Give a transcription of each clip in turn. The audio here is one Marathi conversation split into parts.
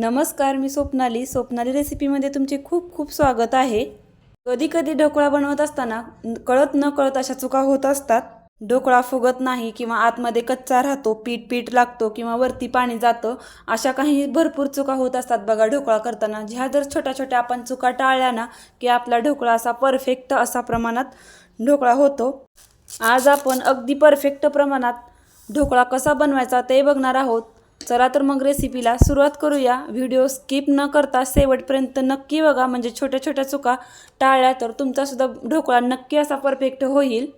नमस्कार मी स्वप्नाली. स्वप्नाली रेसिपीमध्ये तुमचे खूप खूप स्वागत आहे. कधी कधी ढोकळा बनवत असताना कळत न कळत अशा चुका होत असतात. ढोकळा फुगत नाही किंवा आतमध्ये कच्चा राहतो पीठ पीठ लागतो किंवा वरती पाणी जातं अशा काही भरपूर चुका होत असतात. बघा ढोकळा करताना ह्या जर छोट्या छोट्या आपण चुका टाळल्या ना की आपला ढोकळा असा परफेक्ट असा प्रमाणात ढोकळा होतो. आज आपण अगदी परफेक्ट प्रमाणात ढोकळा कसा बनवायचा ते बघणार आहोत. चला तर मग रेसिपीला सुरुवात करूया. व्हिडिओ स्किप न करता शेवटपर्यंत नक्की बघा. म्हणजे छोट्या छोट्या चुका टाळल्या तर तुमचासुद्धा ढोकळा नक्की असा परफेक्ट होईल.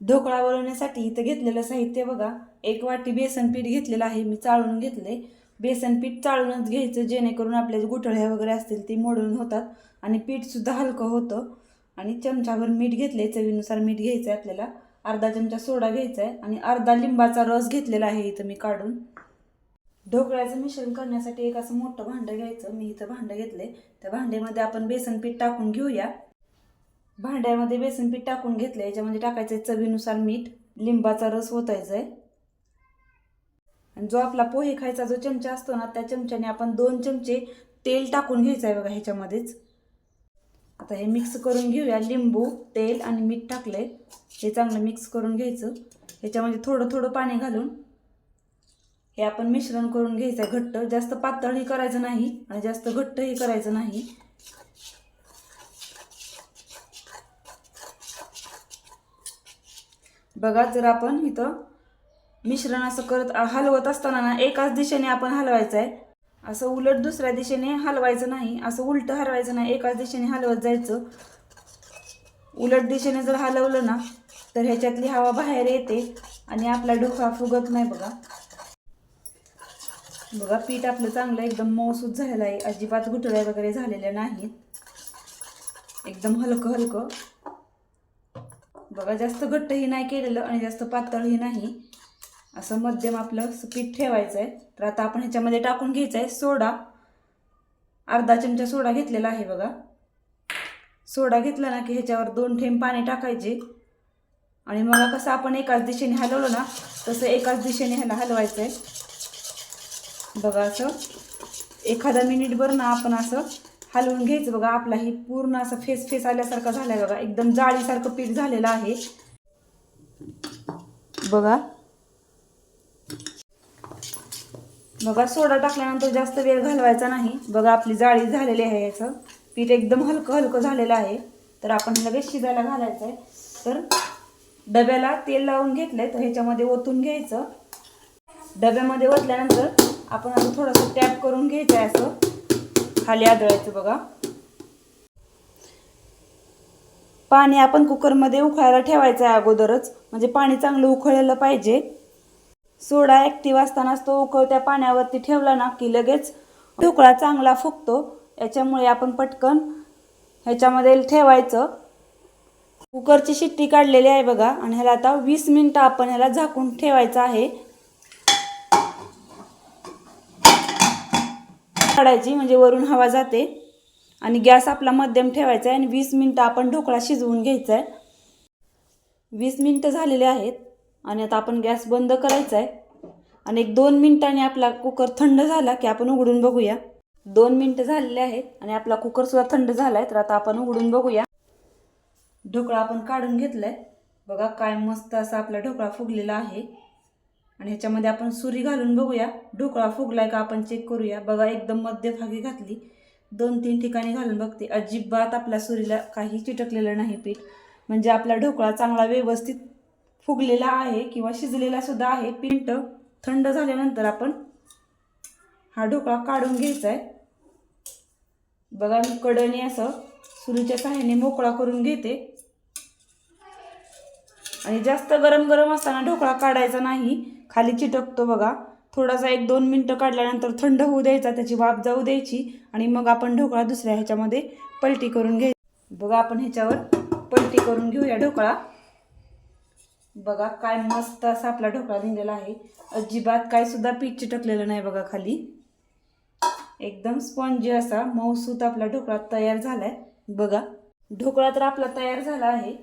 ढोकळा बनवण्यासाठी इथं घेतलेलं साहित्य बघा. एक वाटी बेसन पीठ घेतलेलं आहे. मी चाळून घेतले बेसन पीठ चाळूनच घ्यायचं. जेणेकरून आपल्या गुठळ्या वगैरे असतील ती मोडून होतात. आणि पीठसुद्धा हलकं होतं. आणि चमचाभर मीठ घेतले चवीनुसार मीठ घ्यायचं आहे आपल्याला. अर्धा चमचा सोडा घ्यायचा आहे आणि अर्धा लिंबाचा रस घेतलेला आहे इथं मी काढून. ढोकळ्याचं मिश्रण करण्यासाठी एक असं मोठं भांडं घ्यायचं. मी इथं भांडं घेतले. त्या भांड्यामध्ये आपण बेसन पीठ टाकून घेऊया. भांड्यामध्ये बेसन पीठ टाकून घेतलं. याच्यामध्ये टाकायचं आहे चवीनुसार मीठ. लिंबाचा रस ओतायचा आहे आणि जो आपला पोहे खायचा जो चमचा असतो ना त्या चमच्याने आपण दोन चमचे तेल टाकून घ्यायचं आहे बघा ह्याच्यामध्येच. आता हे मिक्स करून घेऊया. लिंबू तेल आणि मीठ टाकलंय. हे चांगलं मिक्स करून घ्यायचं. ह्याच्यामध्ये थोडं थोडं पाणी घालून हे आपण मिश्रण करून घ्यायचं आहे घट्ट. जास्त पातळही करायचं नाही आणि जास्त घट्टही करायचं नाही. बघा जर आपण इथं मिश्रण असं करत हलवत असताना ना एकाच दिशेने आपण हलवायचं आहे असं उलट दुसऱ्या दिशेने हलवायचं नाही. असं उलटं हलवायचं नाही. एकाच दिशेने हलवत जायचं. उलट दिशेने जर हलवलं ना तर ह्याच्यातली हवा बाहेर येते आणि आपला डोका फुगत नाही बघा. बघा पीठ आपलं चांगलं एकदम मऊसूत झालेलं आहे अजिबात गुठळ्या वगैरे झालेल्या नाहीत. एकदम हलकं हलकं. बघा जास्त घट्टही नाही केलेलं आणि जास्त पातळही नाही. असं मध्यम आपलं पीठ ठेवायचं आहे तर आता आपण ह्याच्यामध्ये टाकून घ्यायचं आहे सोडा. अर्धा चमचा सोडा घेतलेला आहे बघा. सोडा घेतला ना की ह्याच्यावर दोन थेंब पाणी टाकायचे. आणि मग कसं आपण एकाच दिशेने हलवलं ना तसं एकाच दिशेने ह्याला हलवायचं आहे बघा असं. एखादा मिनिटभर ना आपण असं हलवून घ्यायचं. बघा आपला ही पूर्ण असं फेस फेस आल्यासारखं झालं आहे बघा. एकदम जाळीसारखं पीठ झालेलं आहे. बघा. बघा सोडा टाकल्यानंतर जास्त वेळ घालवायचा नाही. बघा आपली जाळी झालेली आहे याचं. पीठ एकदम हलकं हलकं झालेलं आहे. तर आपण लगेच शिजायला घालायचं आहे तर डब्याला तेल लावून घेतलंय. तर ह्याच्यामध्ये ओतून घ्यायचं. डब्यामध्ये ओतल्यानंतर आपण असं थोडंसं टॅप करून घ्यायचं आहे असं. खाली आदळायचं बघा. पाणी आपण कुकरमध्ये उकळायला ठेवायचं आहे अगोदरच. म्हणजे पाणी चांगलं उखळलं पाहिजे. सोडा ॲक्टिव्ह असतानाच तो उकळत्या पाण्यावरती ठेवला ना की लगेच ढोकळा चांगला फुगतो. याच्यामुळे आपण पटकन ह्याच्यामध्ये ठेवायचं. कुकरची शिट्टी काढलेली आहे बघा. आणि ह्याला आता वीस मिनटं आपण ह्याला झाकून ठेवायचं आहे. काढायची म्हणजे वरून हवा जाते. आणि गॅस आपला मध्यम ठेवायचा आहे आणि वीस मिनटं आपण ढोकळा शिजवून घ्यायचा आहे वीस मिनटं झालेले आहेत आणि आता आपण गॅस बंद करायचा आहे आणि एक दोन मिनटांनी आपला कुकर थंड झाला की आपण उघडून बघूया. दोन मिनटं झालेले आहेत आणि आपला कुकरसुद्धा थंड झाला आहे तर आता आपण उघडून बघूया. ढोकळा आपण काढून घेतला आहे बघा काय मस्त असा आपला ढोकळा फुगलेला आहे. आणि ह्याच्यामध्ये आपण सुरी घालून बघूया. ढोकळा फुगलाय का आपण चेक करूया. बघा एकदम मध्यभागी घातली. दोन तीन ठिकाणी घालून बघते. अजिबात आपल्या सुरीला काही चिटकलेलं नाही पीठ. म्हणजे आपला ढोकळा चांगला व्यवस्थित फुगलेला आहे किंवा शिजलेला सुद्धा आहे. पीठ थंड झाल्यानंतर आपण हा ढोकळा काढून घ्यायचा आहे बघा मी कडणी असं सुरीच्या सहाय्याने मोकळा करून घेते. आणि जास्त गरम गरम असताना ढोकळा काढायचा नाही. खाली चिटकतो बघा. थोडासा एक दोन मिनटं काढल्यानंतर थंड होऊ द्यायचा त्याची वाफ जाऊ द्यायची आणि मग आपण ढोकळा दुसऱ्या ह्याच्यामध्ये पलटी करून घ्याय बघा आपण ह्याच्यावर पलटी करून घेऊया ढोकळा. बघा काय मस्त असा आपला ढोकळा निघलेला आहे. अजिबात काय सुद्धा पीठ चिटकलेलं नाही बघा खाली. एकदम स्पॉन्जी असा मऊसूत आपला ढोकळा तयार झाला आहे बघा ढोकळा तर आपला तयार झाला आहे.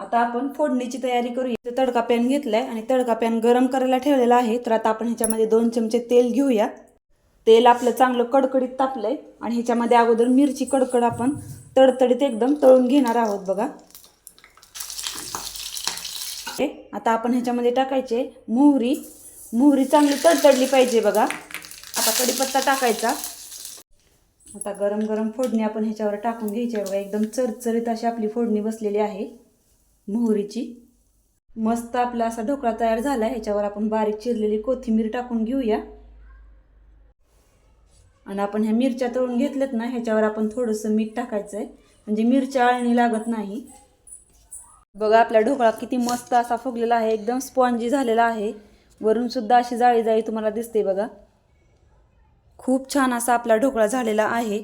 आता आपण फोडणीची तयारी करूया. इथं तडका पॅन घेतलाय आणि तडका पॅन गरम करायला ठेवलेला आहे. तर आता आपण ह्याच्यामध्ये दोन चमचे तेल घेऊया. तेल आपलं चांगलं कडकडीत तापलंय आणि ह्याच्यामध्ये अगोदर मिरची कडकड आपण तडतडीत एकदम तळून घेणार आहोत बघा. आता आपण ह्याच्यामध्ये टाकायचे मोहरी. मोहरी चांगली तडतडली पाहिजे बघा. आता कडीपत्ता टाकायचा. आता गरम गरम फोडणी आपण ह्याच्यावर टाकून घ्यायची आहे बघा. एकदम चरचरीत अशी आपली फोडणी बसलेली आहे. मोहरीची. मस्त आपला असा ढोकळा तयार झाला आहे ह्याच्यावर आपण बारीक चिरलेली कोथिंबीर टाकून घेऊया. आणि आपण ह्या मिरच्या तळून घेतल्यात ना ह्याच्यावर आपण थोडंसं मीठ टाकायचं आहे म्हणजे मिरच्या आळणी लागत नाही. बघा आपला ढोकळा किती मस्त असा फुगलेला आहे एकदम स्पॉन्जी झालेला आहे. वरून सुद्धा अशी जाळी जाळी तुम्हाला दिसते बघा. खूप छान असा आपला ढोकळा झालेला आहे.